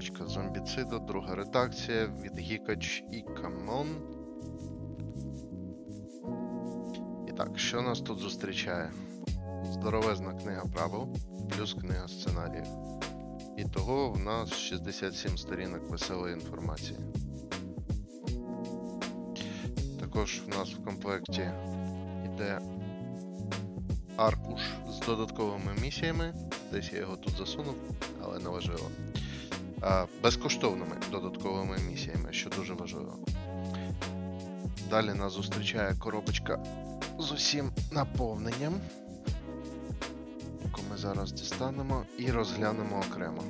коробочка зомбіциду, друга редакція від Гікач і Камон. І так, що нас тут зустрічає? Здоровезна книга правил, плюс книга сценаріїв. І того в нас 67 сторінок веселої інформації. Також в нас в комплекті йде аркуш з додатковими місіями. Десь я його тут засунув, але не важливо. А, безкоштовними додатковими місіями, що дуже важливо. Далі нас зустрічає коробочка з усім наповненням, яку ми зараз дістанемо і розглянемо окремо.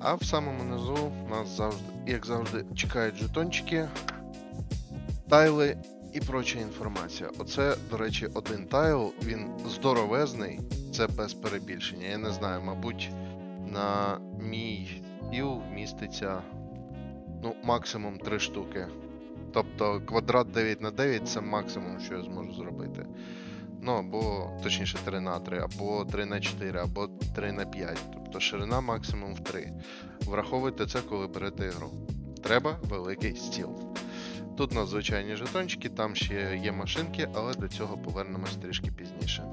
А в самому низу нас завжди, як завжди, чекають жетончики, тайли і проча інформація. Оце, до речі, один тайл, він здоровезний, це без перебільшення. Я не знаю, мабуть, на мій стіл вміститься ну, максимум 3 штуки. Тобто квадрат 9 на 9 це максимум, що я зможу зробити. Ну, або точніше 3 на 3, або 3 на 4, або 3 на 5. Тобто ширина максимум в 3. Враховуйте це, коли берете ігру. Треба великий стіл. Тут надзвичайні жетончики, там ще є машинки, але до цього повернемось трішки пізніше.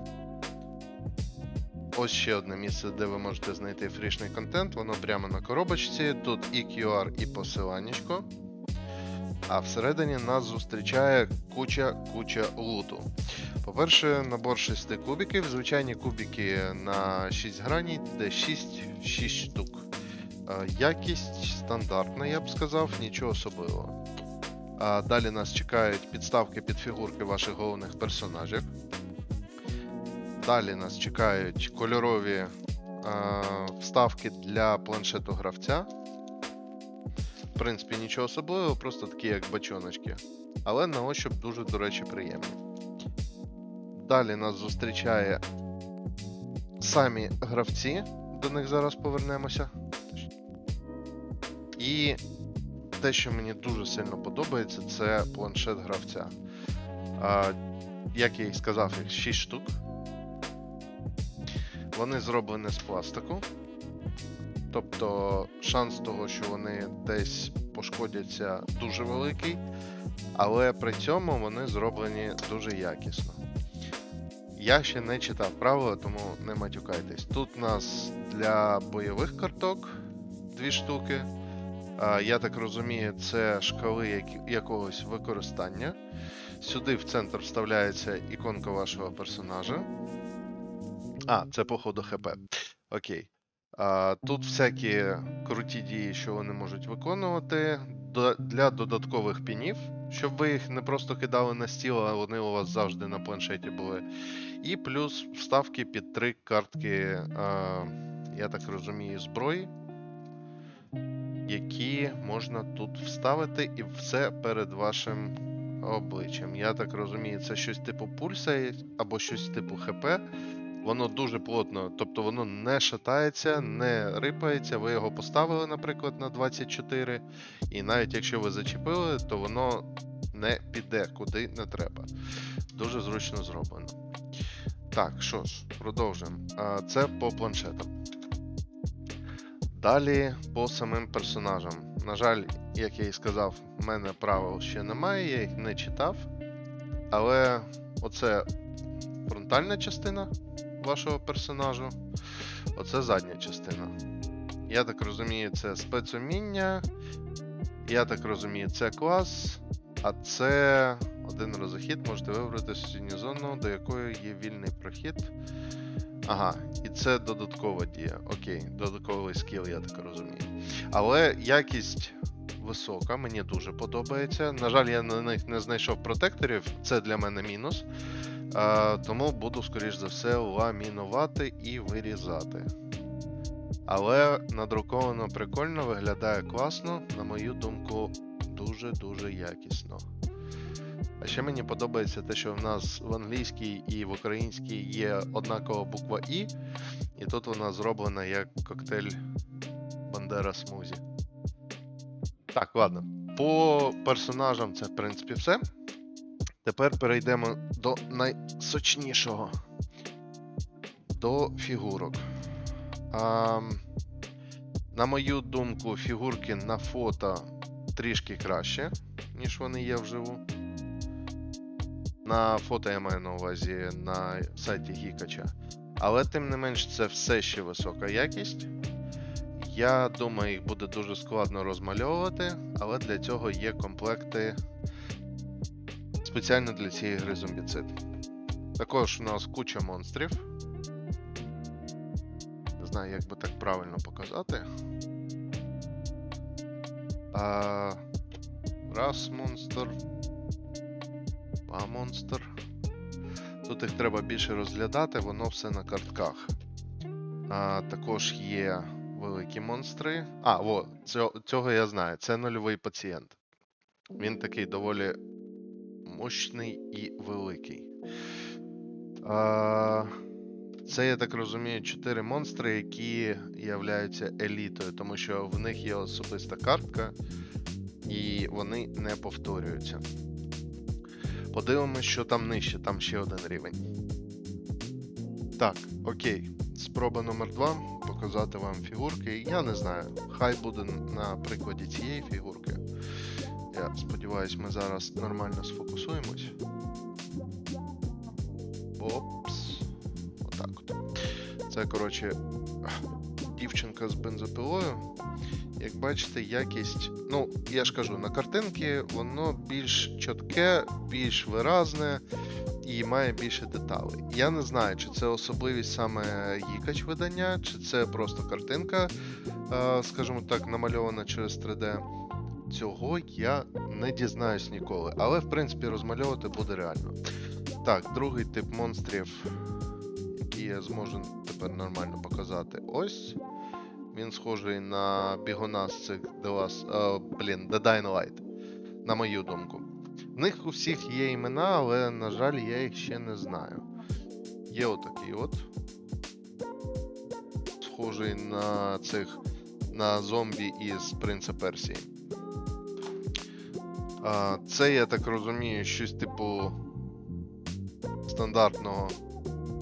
Ось ще одне місце, де ви можете знайти фрішний контент, воно прямо на коробочці. Тут і QR, і посиланнячко. А всередині нас зустрічає куча-куча луту. По-перше, набор 6 кубиків. Звичайні кубики на 6 граній, де 6, 6 штук. Е, Якість стандартна, я б сказав, нічого особливого. Далі нас чекають підставки під фігурки ваших головних персонажів. Далі нас чекають кольорові е, вставки для планшету гравця. В принципі, нічого особливого, просто такі як бачоночки. Але на ощуп дуже, до речі, приємні. Далі нас зустрічає самі гравці, до них зараз повернемося. І те, що мені дуже сильно подобається, це планшет гравця. А, як я і сказав, їх 6 штук. Вони зроблені з пластику. Тобто шанс того, що вони десь пошкодяться, дуже великий, але при цьому вони зроблені дуже якісно. Я ще не читав правила, тому не матюкайтесь. Тут у нас для бойових карток дві штуки. Я так розумію, це шкали як- якогось використання. Сюди в центр вставляється іконка вашого персонажа. А, це походу ХП. Окей. А, тут всякі круті дії, що вони можуть виконувати. До- для додаткових пінів, щоб ви їх не просто кидали на стіл, а вони у вас завжди на планшеті були. І плюс вставки під три картки, а, я так розумію, зброї, які можна тут вставити, і все перед вашим обличчям. Я так розумію, це щось типу пульса або щось типу ХП. Воно дуже плотно, тобто воно не шатається, не рипається. Ви його поставили, наприклад, на 24, і навіть якщо ви зачепили, то воно не піде куди не треба. Дуже зручно зроблено. Так, що ж, продовжуємо. Це по планшетам. Далі по самим персонажам. На жаль, як я і сказав, в мене правил ще немає, я їх не читав. Але оце фронтальна частина вашого персонажу. Оце задня частина. Я так розумію, це спецуміння. Я так розумію, це клас. А це один розохід. Можете вибрати сусідню зону, до якої є вільний прохід. Ага, і це додаткова дія. Окей, додатковий скіл, я так розумію. Але якість висока, мені дуже подобається. На жаль, я на них не знайшов протекторів, це для мене мінус. А, тому буду, скоріш за все, ламінувати і вирізати. Але надруковано прикольно, виглядає класно, на мою думку, дуже-дуже якісно. А ще мені подобається те, що в нас в англійській і в українській є однакова буква І, і тут вона зроблена як коктейль Бандера Смузі. Так, ладно. По персонажам це, в принципі, все. Тепер перейдемо до найсочнішого. До фігурок. А, На мою думку, фігурки на фото трішки краще, ніж вони є вживу. На фото я маю на увазі на сайті Гікача. Але тим не менш, це все ще висока якість. Я думаю, їх буде дуже складно розмальовувати, але для цього є комплекти спеціально для цієї гри зомбіцид. Також у нас куча монстрів. Не знаю, як би так правильно показати. А, раз монстр. Два монстр. Тут їх треба більше розглядати, воно все на картках. А, також є великі монстри. А, цього, цього я знаю. Це нульовий пацієнт. Він такий доволі мощний і великий. А, це, я так розумію, чотири монстри, які являються елітою, тому що в них є особиста картка, і вони не повторюються. Подивимось, що там нижче, там ще один рівень. Так, окей. Спроба номер 2 показати вам фігурки. Я не знаю, хай буде на прикладі цієї фігурки. Я сподіваюсь, ми зараз нормально сфокусуємось. Опс. Отак от. Це, коротше, дівчинка з бензопилою. Як бачите, якість. Ну, я ж кажу, на картинки воно більш чітке, більш виразне і має більше деталей. Я не знаю, чи це особливість саме Гікач видання, чи це просто картинка, е, скажімо так, намальована через 3D. Цього я не дізнаюсь ніколи, але в принципі розмальовувати буде реально. Так, другий тип монстрів, який я зможу тепер нормально показати. Ось. Він схожий на бігуна з цих е, блін, The Dying Light, на мою думку. В них у всіх є імена, але, на жаль, я їх ще не знаю. Є отакий от. Схожий на цих на зомбі із Принца Персії. А, це, я так розумію, щось типу стандартного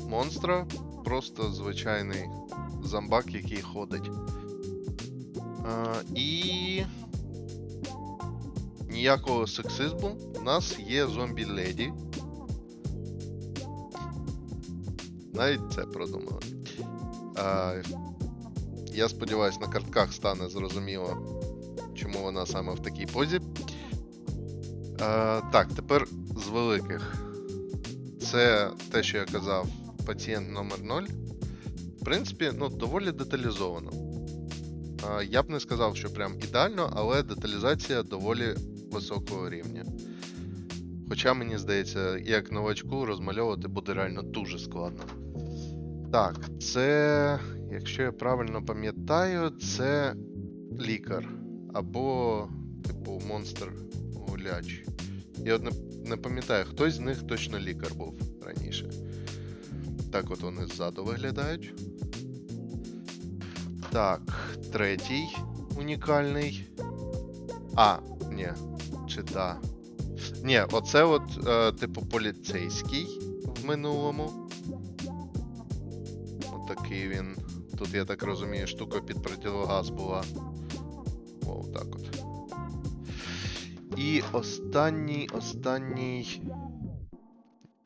монстра. Просто звичайний зомбак, який ходить. А, і. Ніякого сексизму. У нас є зомбі леді. Навіть це продумали. А, я сподіваюся, на картках стане зрозуміло, чому вона саме в такій позі. А, так, тепер з великих. Це те, що я казав, пацієнт номер 0 В принципі, ну, доволі деталізовано. А, Я б не сказав, що прям ідеально, але деталізація доволі високого рівня. Хоча мені здається, як новачку розмальовувати буде реально дуже складно. Так, це, якщо я правильно пам'ятаю, це лікар. Або, типу, монстр гуляч. Я от не, пам'ятаю, хтось з них точно лікар був раніше. Так от вони ззаду виглядають. Так, третій унікальний. А, ні. Чи да. Ні, оце от, е, типу, поліцейський в минулому. Отакий він. Тут, я так розумію, штука під противогаз була. О, так от. І останній, останній.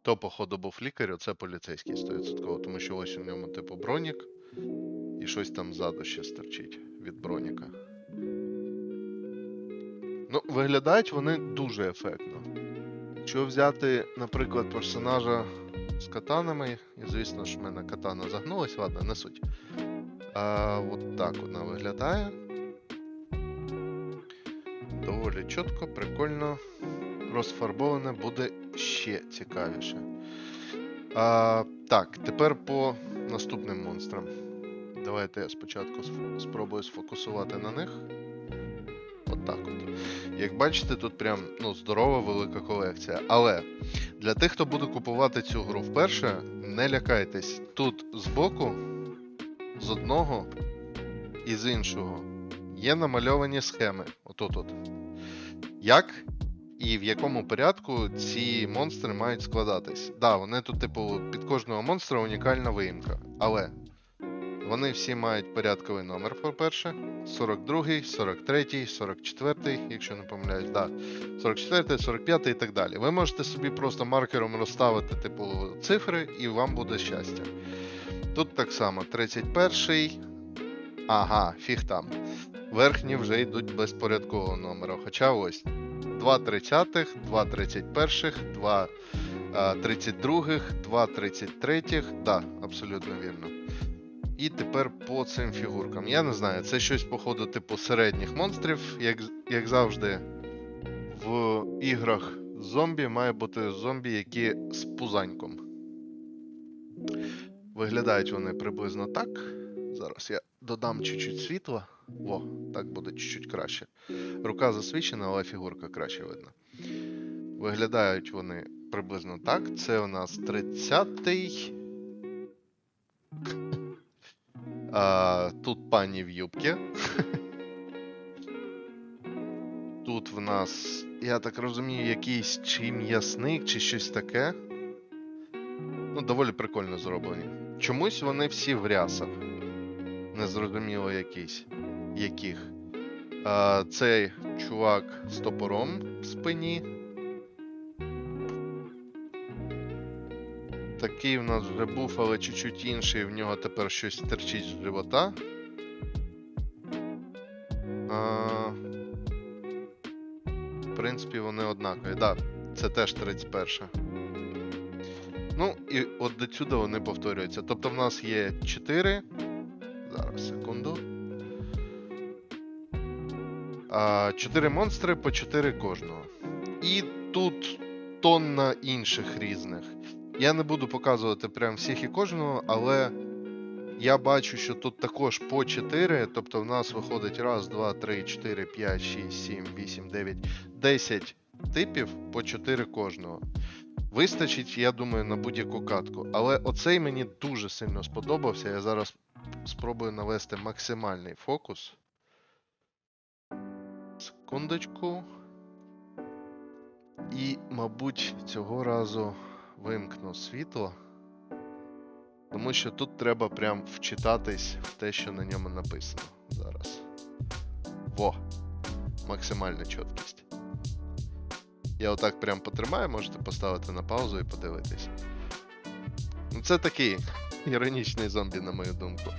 То, походу, був лікар, оце поліцейський 100%, тому що ось у ньому, типу, бронік, і щось там ззаду ще стерчить від броніка. Ну, виглядають вони дуже ефектно. Якщо взяти, наприклад, персонажа з катанами, і звісно ж в мене катана загнулась, ладно, не суть. А, от так вона виглядає. Доволі чітко, прикольно. Розфарбоване буде ще цікавіше. А, так, тепер по наступним монстрам. Давайте я спочатку спробую сфокусувати на них. От так от. Як бачите, тут прям ну, здорова велика колекція. Але для тих, хто буде купувати цю гру вперше, не лякайтесь. Тут збоку, з одного і з іншого є намальовані схеми. Отут от. Як і в якому порядку ці монстри мають складатись. Да, вони тут, типу, під кожного монстра унікальна виїмка. Але Вони всі мають порядковий номер, по-перше. 42, 43, 44, якщо не помиляюсь, да. 44, 45 і так далі. Ви можете собі просто маркером розставити, типу, цифри, і вам буде щастя. Тут так само 31. Ага, фіг там. Верхні вже йдуть без порядкового номера. Хоча ось 2 тридцятих, 2 31, 2 32, 2 33, да, абсолютно вірно. І тепер по цим фігуркам. Я не знаю, це щось, походу, типу середніх монстрів, як, як завжди. В іграх зомбі має бути зомбі, які з пузаньком. Виглядають вони приблизно так. Зараз я додам чуть-чуть світла. Во, так буде чуть-чуть краще. Рука засвічена, але фігурка краще видно. Виглядають вони приблизно так. Це у нас 30-й. А, тут пані в юбці. Тут в нас, я так розумію, якийсь чи м'ясник, чи щось таке. Ну, доволі прикольно зроблені. Чомусь вони всі в рясах. Незрозуміло якийсь. Яких. А, цей чувак з топором в спині. Такий в нас вже був, але чуть-чуть інший. В нього тепер щось терчить з живота. А, в принципі, вони однакові. Да, це теж 31. Ну, і от до сюди вони повторюються. Тобто в нас є 4. Зараз, секунду. 4 монстри по 4 кожного. І тут тонна інших різних. Я не буду показувати прям всіх і кожного, але я бачу, що тут також по 4, тобто в нас виходить 1, 2, 3, 4, 5, 6, 7, 8, 9, 10 типів по 4 кожного. Вистачить, я думаю, на будь-яку катку. Але оцей мені дуже сильно сподобався. Я зараз спробую навести максимальний фокус. Секундочку. І, мабуть, цього разу вимкну світло. Тому що тут треба прям вчитатись в те, що на ньому написано. Зараз. Во! Максимальна чіткість. Я отак прям потримаю, можете поставити на паузу і подивитись. Ну, це такий іронічний зомбі, на мою думку.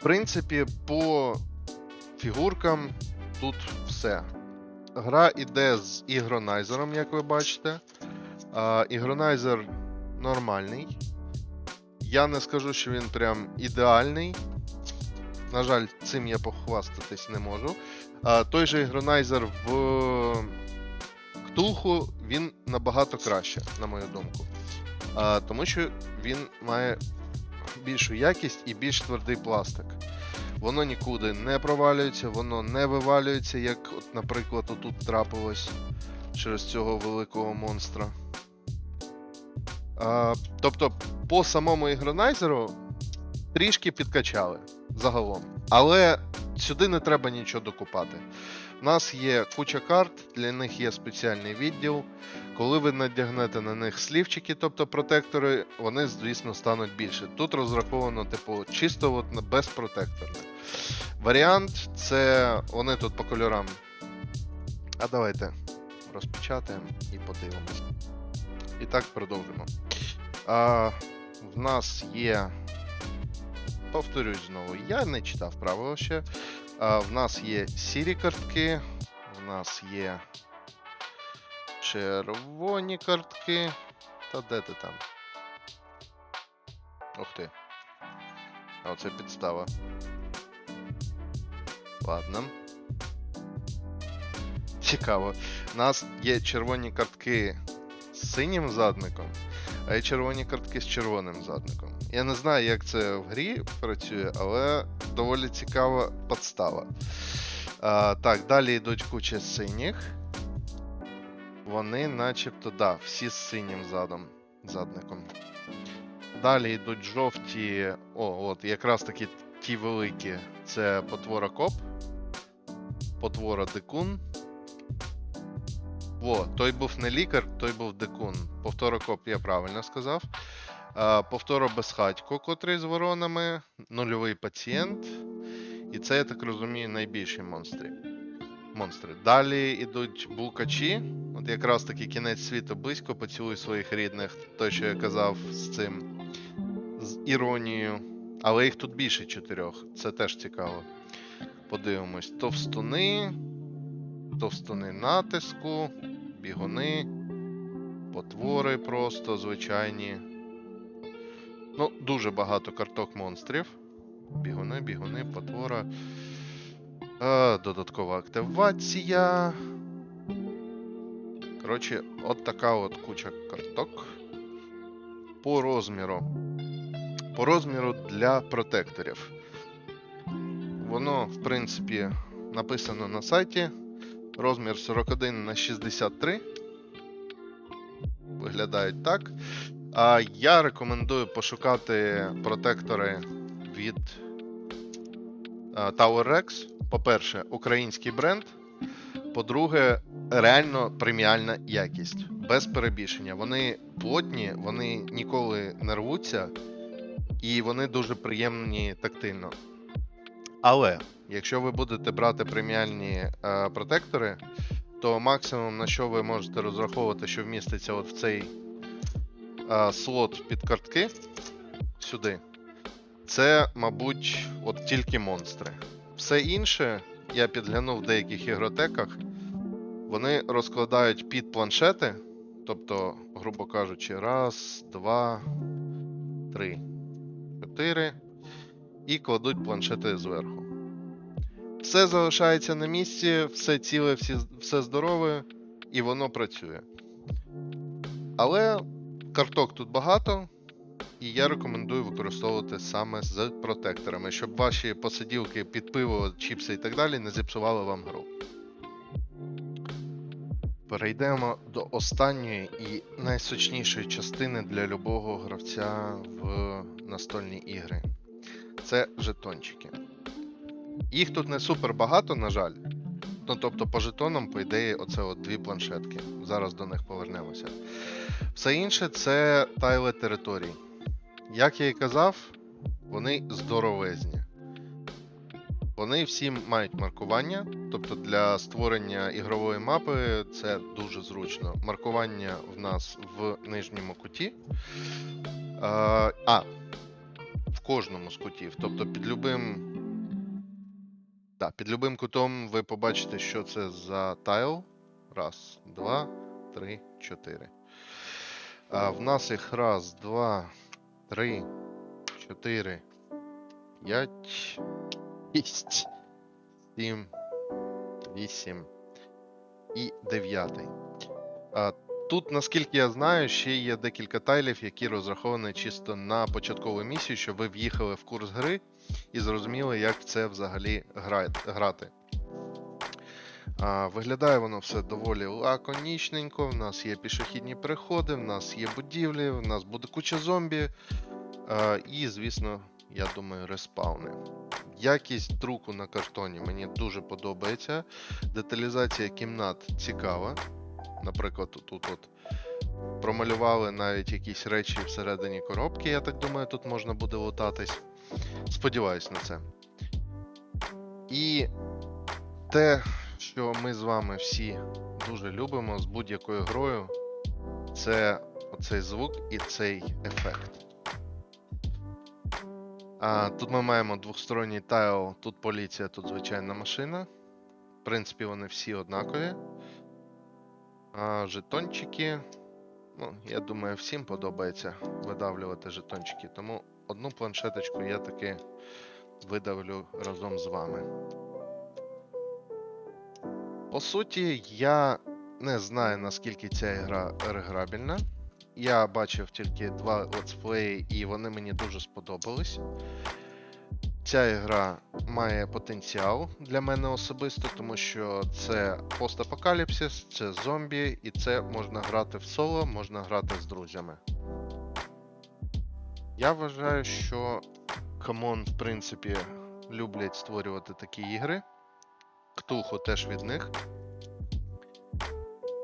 В принципі, по фігуркам тут все. Гра іде з ігронайзером, як ви бачите. Ігронайзер нормальний. Я не скажу, що він прям ідеальний. На жаль, цим я похвастатись не можу. А, той же ігронайзер в Ктулху він набагато краще, на мою думку. А, тому що він має більшу якість і більш твердий пластик. Воно нікуди не провалюється, воно не вивалюється, як, от, наприклад, отут трапилось через цього великого монстра. А, тобто, по самому ігронайзеру трішки підкачали загалом. Але сюди не треба нічого докупати. У нас є куча карт, для них є спеціальний відділ. Коли ви надягнете на них слівчики, тобто протектори, вони, звісно, стануть більше. Тут розраховано, типу, чисто от на безпротекторне. Варіант це вони тут по кольорам. А давайте розпечатаємо і подивимось. І так продовжимо. А, в нас є. Повторюсь знову, я не читав правила ще. В нас є сірі картки, в нас є червоні картки. Та де ти там? Ух ти. А оце підстава. Ладно. Цікаво. У нас є червоні картки з синім задником, а є червоні картки з червоним задником. Я не знаю, як це в грі працює, але доволі цікава подстава. А, так, далі йдуть куча синіх. Вони начебто, да, всі з синім задом, задником. Далі йдуть жовті. О, от, якраз таки ті великі. Це потвора коп, потвора дикун. Во, той був не лікар, той був дикун. Повторокоп, я правильно сказав. Повторо безхатько, котрий з воронами, нульовий пацієнт. І це, я так розумію, найбільші монстри. монстри. Далі йдуть булкачі. От якраз таки кінець світу близько, поцілуй своїх рідних, той, що я казав з цим, з іронією. Але їх тут більше чотирьох. Це теж цікаво. Подивимось. Товстуни, товстуни натиску, бігуни, потвори просто звичайні. Ну, дуже багато карток монстрів. Бігуни, бігуни, потвора. Е, додаткова активація. Коротше, от така от куча карток. По розміру. По розміру для протекторів. Воно, в принципі, написано на сайті. Розмір 41 на 63. Виглядають так. Я рекомендую пошукати протектори від Tower Rex. По-перше, український бренд. По-друге, реально преміальна якість. Без перебільшення. Вони плотні, вони ніколи не рвуться, і вони дуже приємні тактильно. Але, якщо ви будете брати преміальні е, протектори, то максимум на що ви можете розраховувати, що вміститься от в цей е, слот під картки сюди, це, мабуть, от тільки монстри. Все інше, я підглянув в деяких ігротеках, вони розкладають під планшети, тобто, грубо кажучи, раз, два, три, чотири, і кладуть планшети зверху. Все залишається на місці, все ціле, всі, все здорове, і воно працює. Але карток тут багато, і я рекомендую використовувати саме з протекторами, щоб ваші посиділки під пиво, чіпси і так далі не зіпсували вам гру. Перейдемо до останньої і найсочнішої частини для любого гравця в настольні ігри. Це жетончики. Їх тут не супер багато, на жаль. Ну, тобто, по жетонам, по ідеї, оце от дві планшетки. Зараз до них повернемося. Все інше це тайли територій. Як я і казав, вони здоровезні. Вони всі мають маркування, тобто для створення ігрової мапи це дуже зручно. Маркування в нас в нижньому куті. А, в кожному з кутів. Тобто під любим. Да, під любим кутом ви побачите, що це за тайл. Раз, два, три, чотири. А в нас їх раз, два, три, чотири, п'ять, шість, сім, вісім і дев'ятий. А, Тут, наскільки я знаю, ще є декілька тайлів, які розраховані чисто на початкову місію, щоб ви в'їхали в курс гри і зрозуміли, як це взагалі грати. Виглядає воно все доволі лаконічненько. В нас є пішохідні переходи, в нас є будівлі, в нас буде куча зомбі. І, звісно, я думаю, респауни. Якість друку на картоні мені дуже подобається. Деталізація кімнат цікава. Наприклад, тут от промалювали навіть якісь речі всередині коробки, я так думаю, тут можна буде лутатись. Сподіваюсь на це. І те, що ми з вами всі дуже любимо з будь-якою грою, це оцей звук і цей ефект. А, тут ми маємо двохсторонній тайл, тут поліція, тут звичайна машина. В принципі, вони всі однакові. А, жетончики. Ну, я думаю, всім подобається видавлювати жетончики, тому одну планшеточку я таки видавлю разом з вами. По суті, я не знаю, наскільки ця гра реграбельна. Я бачив тільки два летсплеї, і вони мені дуже сподобались. Ця гра має потенціал для мене особисто, тому що це постапокаліпсис, це зомбі, і це можна грати в соло, можна грати з друзями. Я вважаю, що Камон, в принципі, люблять створювати такі ігри. Ктулху теж від них.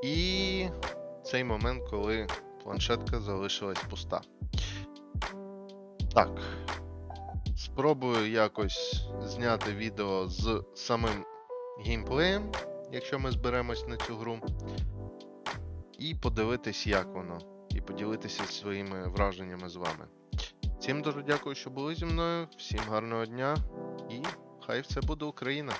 І цей момент, коли планшетка залишилась пуста. Так. Спробую якось зняти відео з самим геймплеєм, якщо ми зберемось на цю гру. І подивитись, як воно. І поділитися своїми враженнями з вами. Всім дуже дякую, що були зі мною. Всім гарного дня і хай все буде Україна!